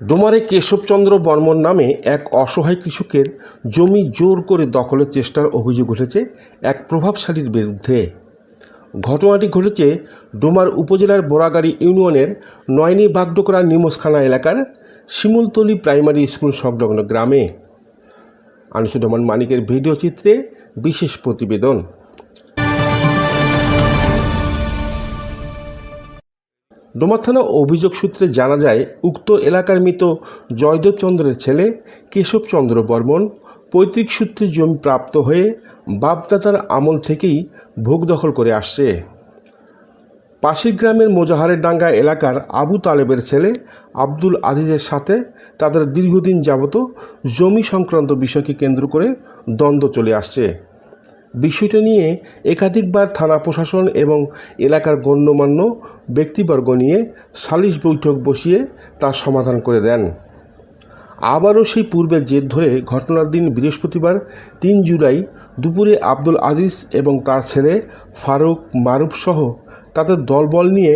ডোমারে কেশবচন্দ্র বর্মন নামে এক অসহায় কৃষকের জমি জোর করে দখলের চেষ্টার অভিযোগ উঠেছে এক প্রভাবশালীর বিরুদ্ধে। ঘটনাটি ঘটেছে ডোমার উপজেলার বোরাগাড়ি ইউনিয়নের নয়নি বাগডোকরা নিমসখানা এলাকার শিমুলতলি প্রাইমারি স্কুল সংলগ্ন গ্রামে। আনিসুজ্জামান মানিকের ভিডিও চিত্রে বিশেষ প্রতিবেদন। ডোমা থানা অভিযোগ সূত্রে জানা যায়, উক্ত এলাকার মৃত জয়দেব চন্দ্রের ছেলে কেশবচন্দ্র বর্মন পৈতৃক সূত্রে জমি প্রাপ্ত হয়ে বাপদাদার আমল থেকেই ভোগ দখল করে আসছে। পাশের গ্রামের মোজাহারের ডাঙ্গা এলাকার আবু তালেবের ছেলে আব্দুল আজিজের সাথে তাদের দীর্ঘদিন যাবত জমি সংক্রান্ত বিষয়কে কেন্দ্র করে দ্বন্দ্ব চলে আসছে। বিষয়টা নিয়ে একাধিকবার থানা প্রশাসন এবং এলাকার গণ্যমান্য ব্যক্তিবর্গ নিয়ে সালিশ বৈঠক বসিয়ে তার সমাধান করে দেন। আবারও সেই পূর্বের জের ধরে ঘটনার দিন বৃহস্পতিবার তিন জুলাই দুপুরে আব্দুল আজিজ এবং তার ছেলে ফারুক মারুফ সহ তাদের দলবল নিয়ে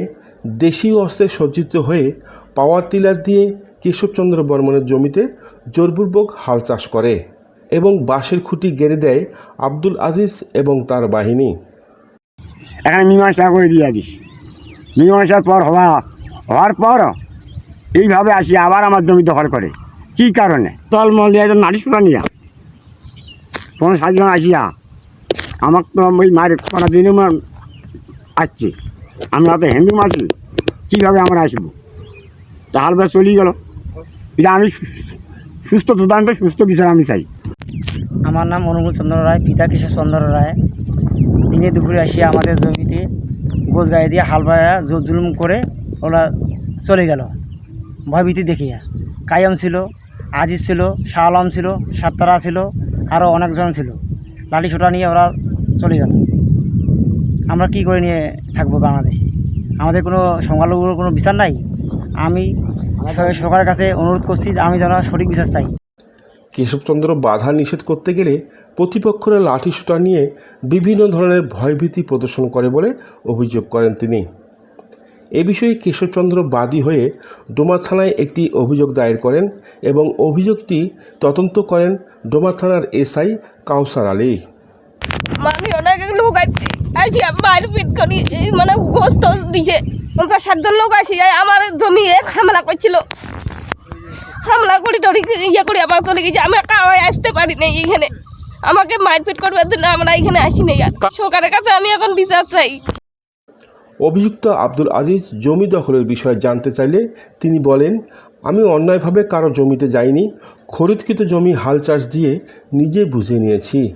দেশীয় অস্ত্রে সজ্জিত হয়ে পাওয়ার টিলার দিয়ে কেশবচন্দ্র বর্মনের জমিতে জোরপূর্বক হাল চাষ করে। এবং বাঁশের খুঁটি গেড়ে দেয় আব্দুল আজিজ এবং তার বাহিনী। এখানে মীমাংসা করে দিয়ে দিস মীমাংসার পর হওয়া, হওয়ার পর এইভাবে আসি, আবার আমার জমি দখল করে। কি কারণে? তলমল দিয়ে একজন নালিশ করা নিয়া কোনো সাতজন আসিয়া আমার তো ওই মায়ের করা দিনে আসছে। আমরা তো হিন্দু মাসি কীভাবে আমরা আসব? তাহলে চলেই গেল। এটা আমি সুস্থ প্রধানত সুস্থ বিচার আমি চাই। আমার নাম অনুকূল চন্দ্র রায় পিতা কিশোর চন্দ্র রায়। দিনে দুপুরে আসিয়া আমাদের জমিতে গোছ গায়ে দিয়ে হাল বায়া জোর জুলুম করে ওরা চলে গেল। ভয়ভীতি দেখিয়া। কায়ম ছিল আজিজ ছিল শাহ আলম ছিল সাত্তারা ছিল আরও অনেকজন ছিল। লাঠি ছোটা নিয়ে ওরা চলে গেল। আমরা কি করে নিয়ে থাকব বাংলাদেশে? আমাদের কোনো সংখ্যালঘুর কোনো বিচার নাই? আমি সরকারের কাছে অনুরোধ করছি আমি যেন সঠিক বিচার চাই। কেশবচন্দ্র বাধা নিষেধ করতে গেলে প্রতিপক্ষরা লাঠি সুটা নিয়ে বিভিন্ন ধরনের ভয়ভীতি প্রদর্শন করে বলে অভিযোগ করেন তিনি। এ বিষয়ে কেশবচন্দ্র বাদী হয়ে ডোমা থানায় একটি অভিযোগ দায়ের করেন এবং অভিযোগটি তদন্ত করেন ডোমা থানার এসআই কাউসার আলী। অনেক লোক মানে ষাটজন লোক আসি আমার জমি এক হামলা করছিল। হামলা করি টরি ইয়ে করি আমার চলে গেছে। আমি হয়ে আসতে পারি নাই এখানে আমাকে মারপিট করবার জন্য আমরা এখানে আসি নাই আর। সরকারের কাছে আমি এখন বিচার চাই। অভিযুক্ত আব্দুল আজিজ জমি দখলের বিষয়ে জানতে চাইলে তিনি বলেন আমি অন্যায়ভাবে কারও জমিতে যাইনি খরিদকৃত জমি হাল চাষ দিয়ে নিজে বুঝে নিয়েছি।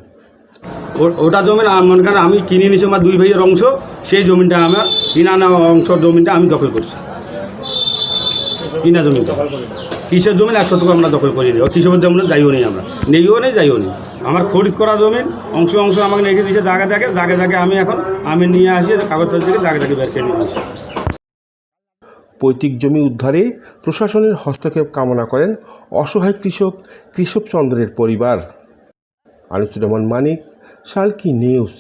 ও- ওটা জমি মনে করেন আমি কিনে নিয়েছি আমার দুই ভাইয়ের অংশ সেই জমিটা আমার কিনা নেওয়া অংশ জমিটা আমি দখল করছি। কিনা জমি কিসের জমি এক শতক আমরা দখল করি নি কৃষকের জমি যাইও নেই আমরা। নেইও নেই যাইও নেই আমার খরিদ করা জমি, অংশ অংশ আমাকে রেখে দিয়েছে দাগে দাগে। দাগে দাগে আমি এখন, আমি নিয়ে আসি কাগজপত্র থেকে দাগে দাগে বের নিয়ে আসি। পৈতৃক জমি উদ্ধারে প্রশাসনের হস্তক্ষেপ কামনা করেন অসহায় কৃষক কৃষকচন্দ্রের পরিবার। আনিসুর রহমান মানিক, সালকি নিউজ।